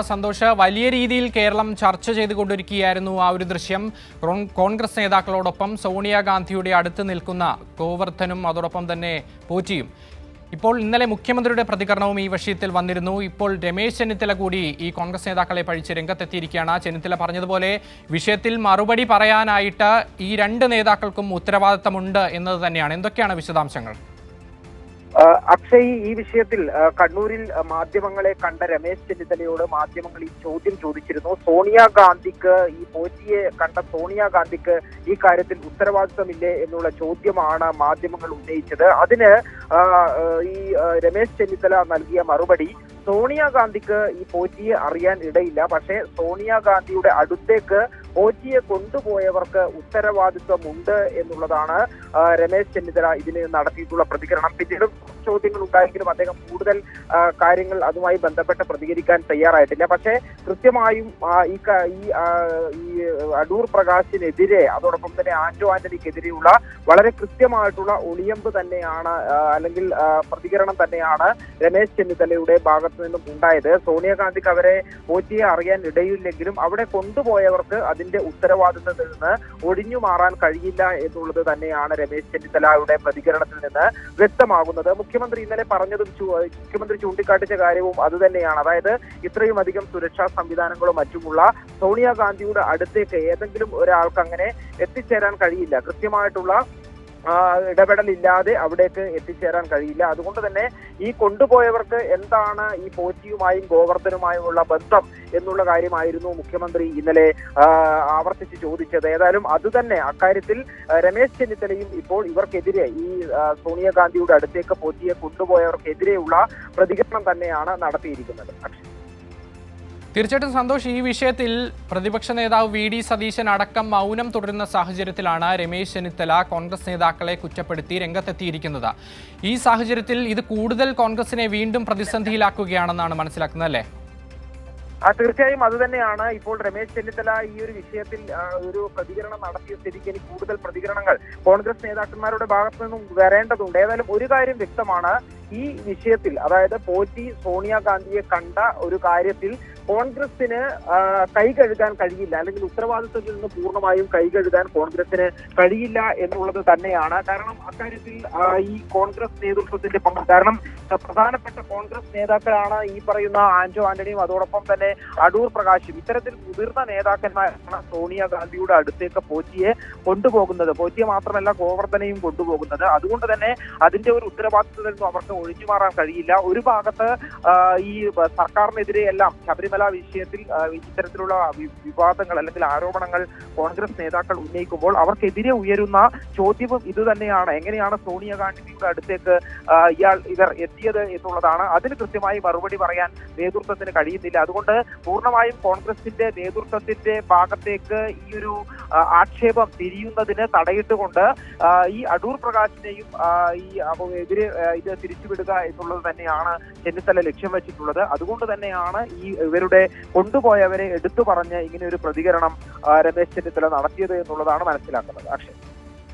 സന്തോഷ് വലിയ രീതിയിൽ കേരളം ചർച്ച ചെയ്തുകൊണ്ടിരിക്കുകയായിരുന്നു ആ ഒരു ദൃശ്യം. കോൺ- കോൺഗ്രസ് നേതാക്കളോടൊപ്പം സോണിയാഗാന്ധിയുടെ അടുത്ത് നിൽക്കുന്ന ഗോവർദ്ധനും അതോടൊപ്പം തന്നെ പോറ്റിയും. ഇപ്പോൾ ഇന്നലെ മുഖ്യമന്ത്രിയുടെ പ്രതികരണവും ഈ വിഷയത്തിൽ വന്നിരുന്നു. ഇപ്പോൾ രമേശ് ചെന്നിത്തല കൂടി ഈ കോൺഗ്രസ് നേതാക്കളെ പഴിച്ച് രംഗത്തെത്തിയിരിക്കുകയാണ്. ചെന്നിത്തല പറഞ്ഞതുപോലെ വിഷയത്തിൽ മറുപടി പറയാനായിട്ട് ഈ രണ്ട് നേതാക്കൾക്കും ഉത്തരവാദിത്തമുണ്ട് എന്നത് തന്നെയാണ്. എന്തൊക്കെയാണ് വിശദാംശങ്ങൾ? അക്ഷയ് ഈ വിഷയത്തിൽ കണ്ണൂരിൽ മാധ്യമങ്ങളെ കണ്ട രമേശ് ചെന്നിത്തലയോട് മാധ്യമങ്ങൾ ഈ ചോദ്യം ചോദിച്ചിരുന്നു. സോണിയാഗാന്ധിക്ക് ഈ പോറ്റിയെ കണ്ട സോണിയാഗാന്ധിക്ക് ഈ കാര്യത്തിൽ ഉത്തരവാദിത്തമില്ലേ എന്നുള്ള ചോദ്യമാണ് മാധ്യമങ്ങൾ ഉന്നയിച്ചത്. അതിന് ഈ രമേശ് ചെന്നിത്തല നൽകിയ മറുപടി സോണിയാഗാന്ധിക്ക് ഈ പോറ്റിയെ അറിയാൻ ഇടയില്ല. പക്ഷേ സോണിയാഗാന്ധിയുടെ അടുത്തേക്ക് പോറ്റിയെ കൊണ്ടുപോയവർക്ക് ഉത്തരവാദിത്വമുണ്ട് എന്നുള്ളതാണ് രമേശ് ചെന്നിത്തല ഇതിന് നടത്തിയിട്ടുള്ള പ്രതികരണം. പിന്നീട് ചോദ്യങ്ങൾ ഉണ്ടായെങ്കിലും അദ്ദേഹം കൂടുതൽ കാര്യങ്ങൾ അതുമായി ബന്ധപ്പെട്ട് പ്രതികരിക്കാൻ തയ്യാറായിട്ടില്ല. പക്ഷേ കൃത്യമായും ഈ ഈ അടൂർ പ്രകാശിനെതിരെ അതോടൊപ്പം തന്നെ ആന്റോ ആന്റണിക്കെതിരെയുള്ള വളരെ കൃത്യമായിട്ടുള്ള ഒളിയമ്പ് തന്നെയാണ് അല്ലെങ്കിൽ പ്രതികരണം തന്നെയാണ് രമേശ് ചെന്നിത്തലയുടെ ഭാഗത്തു നിന്നും ഉണ്ടായത്. സോണിയാഗാന്ധിക്ക് അവരെ പോറ്റിയെ അറിയാൻ ഇടയില്ലെങ്കിലും അവിടെ കൊണ്ടുപോയവർക്ക് അതിന്റെ ഉത്തരവാദിത്തത്തിൽ നിന്ന് ഒഴിഞ്ഞു മാറാൻ കഴിയില്ല എന്നുള്ളത് തന്നെയാണ് രമേശ് ചെന്നിത്തലയുടെ പ്രതികരണത്തിൽ നിന്ന് വ്യക്തമാകുന്നത്. മുഖ്യമന്ത്രി ഇന്നലെ പറഞ്ഞതും മുഖ്യമന്ത്രി ചൂണ്ടിക്കാട്ടിച്ച കാര്യവും അതുതന്നെയാണ് അതായത് ഇത്രയും അധികം സുരക്ഷാ സംവിധാനങ്ങളും മറ്റുമുള്ള സോണിയാഗാന്ധിയുടെ അടുത്തേക്ക് ഏതെങ്കിലും ഒരാൾക്ക് അങ്ങനെ എത്തിച്ചേരാൻ കഴിയില്ല. കൃത്യമായിട്ടുള്ള ഇടപെടലില്ലാതെ അവിടേക്ക് എത്തിച്ചേരാൻ കഴിയില്ല അതുകൊണ്ട് തന്നെ ഈ കൊണ്ടുപോയവർക്ക് എന്താണ് ഈ പോറ്റിയുമായും ഗോവർദ്ധനുമായുമുള്ള ബന്ധം എന്നുള്ള കാര്യമായിരുന്നു മുഖ്യമന്ത്രി ഇന്നലെ ആവർത്തിച്ച് ചോദിച്ചത് ഏതായാലും അത് തന്നെ അക്കാര്യത്തിൽ രമേശ് ചെന്നിത്തലയും ഇപ്പോൾ ഇവർക്കെതിരെ ഈ സോണിയാഗാന്ധിയുടെ അടുത്തേക്ക് പോറ്റിയെ കൊണ്ടുപോയവർക്കെതിരെയുള്ള പ്രതികരണം തന്നെയാണ് നടത്തിയിരിക്കുന്നത്. തീർച്ചയായിട്ടും സന്തോഷ് ഈ വിഷയത്തിൽ പ്രതിപക്ഷ നേതാവ് വി ഡി സതീശൻ അടക്കം മൗനം തുടരുന്ന സാഹചര്യത്തിലാണ് രമേശ് ചെന്നിത്തല കോൺഗ്രസ് നേതാക്കളെ കുറ്റപ്പെടുത്തി രംഗത്തെത്തിയിരിക്കുന്നത്. ഈ സാഹചര്യത്തിൽ ഇത് കൂടുതൽ കോൺഗ്രസിനെ വീണ്ടും പ്രതിസന്ധിയിലാക്കുകയാണെന്നാണ് മനസ്സിലാക്കുന്നത് അല്ലേ? ആ തീർച്ചയായും അത് തന്നെയാണ്. ഇപ്പോൾ രമേശ് ചെന്നിത്തല ഈ ഒരു വിഷയത്തിൽ ഒരു പ്രതികരണം നടത്തിയ സ്ഥിതിക്ക് ഇനി കൂടുതൽ പ്രതികരണങ്ങൾ കോൺഗ്രസ് നേതാക്കന്മാരുടെ ഭാഗത്തു നിന്നും വരേണ്ടതുണ്ട്. ഏതായാലും ഒരു കാര്യം വ്യക്തമാണ്. ഈ വിഷയത്തിൽ അതായത് പോറ്റി സോണിയാഗാന്ധിയെ കണ്ട ഒരു കാര്യത്തിൽ കോൺഗ്രസിന് കൈ കഴുകാൻ കഴിയില്ല. അല്ലെങ്കിൽ ഉത്തരവാദിത്വത്തിൽ നിന്ന് പൂർണമായും കൈ കഴുകാൻ കോൺഗ്രസിന് കഴിയില്ല എന്നുള്ളത് തന്നെയാണ്. കാരണം അക്കാര്യത്തിൽ ഈ കോൺഗ്രസ് നേതൃത്വത്തിന്റെ പങ്ക് കാരണം പ്രധാനപ്പെട്ട കോൺഗ്രസ് നേതാക്കളാണ് ഈ പറയുന്ന ആന്റോ ആന്റണിയും അതോടൊപ്പം തന്നെ അടൂർ പ്രകാശും. ഇത്തരത്തിൽ മുതിർന്ന നേതാക്കന്മാരാണ് സോണിയാഗാന്ധിയുടെ അടുത്തേക്ക് പോറ്റിയെ കൊണ്ടുപോകുന്നത്. പോറ്റിയെ മാത്രമല്ല ഗോവർദ്ധനെയും കൊണ്ടുപോകുന്നത്. അതുകൊണ്ട് തന്നെ അതിന്റെ ഒരു ഉത്തരവാദിത്വത്തിൽ നിന്നും അവർക്ക് ഒഴിഞ്ഞു മാറാൻ കഴിയില്ല. ഒരു ഭാഗത്ത് ഈ സർക്കാരിനെതിരെയെല്ലാം ശബരിമല ശബരിമല വിഷയത്തിൽ ഇത്തരത്തിലുള്ള വിവാദങ്ങൾ അല്ലെങ്കിൽ ആരോപണങ്ങൾ കോൺഗ്രസ് നേതാക്കൾ ഉന്നയിക്കുമ്പോൾ അവർക്കെതിരെ ഉയരുന്ന ചോദ്യവും ഇത് തന്നെയാണ് എങ്ങനെയാണ് സോണിയാഗാന്ധിയുടെ അടുത്തേക്ക് ഇയാൾ ഇവർ എത്തിയത് എന്നുള്ളതാണ്. അതിന് കൃത്യമായി മറുപടി പറയാൻ നേതൃത്വത്തിന് കഴിയുന്നില്ല. അതുകൊണ്ട് പൂർണമായും കോൺഗ്രസിന്റെ നേതൃത്വത്തിന്റെ ഭാഗത്തേക്ക് ഈ ഒരു ആക്ഷേപം തിരിയുന്നതിന് തടയിട്ടുകൊണ്ട് ഈ അടൂർ പ്രകാശിനെയും ഈ എതിരെ ഇത് തിരിച്ചുവിടുക എന്നുള്ളത് തന്നെയാണ് ചെന്നിത്തല ലക്ഷ്യം വെച്ചിട്ടുള്ളത്. അതുകൊണ്ട് തന്നെയാണ് ഈ ഇവരുടെ കൊണ്ടുപോയവരെ എടുത്തു പറഞ്ഞ് ഇങ്ങനെ ഒരു പ്രതികരണം രമേശ് ചെന്നിത്തല നടത്തിയത് എന്നുള്ളതാണ് മനസ്സിലാക്കുന്നത്. അക്ഷയ്.